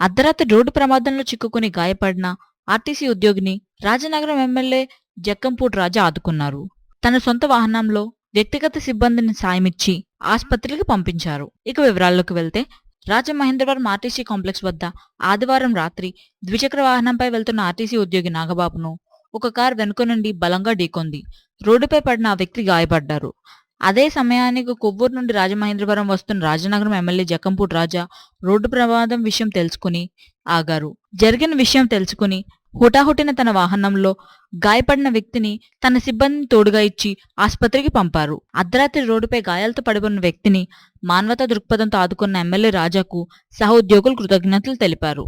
అర్ధరాత్రి రోడ్డు ప్రమాదంలో చిక్కుకుని గాయపడిన ఆర్టీసీ ఉద్యోగిని Rajanagaram M L A Jakkampudi Raja ఆదుకున్నారు. తన సొంత వాహనంలో వ్యక్తిగత సిబ్బందిని సాయమిచ్చి ఆసుపత్రికి పంపించారు. ఇక వివరాల్లోకి వెళ్తే రాజమహేంద్రవరం ఆర్టీసీ కాంప్లెక్స్ వద్ద ఆదివారం రాత్రి ద్విచక్ర వాహనంపై వెళ్తున్న ఆర్టీసీ ఉద్యోగి నాగబాబును ఒక కారు వెనుక నుండి బలంగా ఢీకొంది. రోడ్డుపై పడిన ఆ వ్యక్తి గాయపడ్డారు. అదే సమయానికి కొవ్వూరు నుండి రాజమహేంద్రవరం వస్తున్న రాజనగరం ఎమ్మెల్యే జక్కంపూడి రాజా రోడ్డు ప్రమాదం విషయం తెలుసుకుని ఆగారు. జరిగిన విషయం తెలుసుకుని హుటాహుటిన తన వాహనంలో గాయపడిన వ్యక్తిని తన సిబ్బందిని తోడుగా ఇచ్చి ఆసుపత్రికి పంపారు. అర్ధరాత్రి రోడ్డుపై గాయాలతో పడిపోయిన వ్యక్తిని మానవతా దృక్పథంతో ఆదుకున్న ఎమ్మెల్యే రాజాకు సహోద్యోగులు కృతజ్ఞతలు తెలిపారు.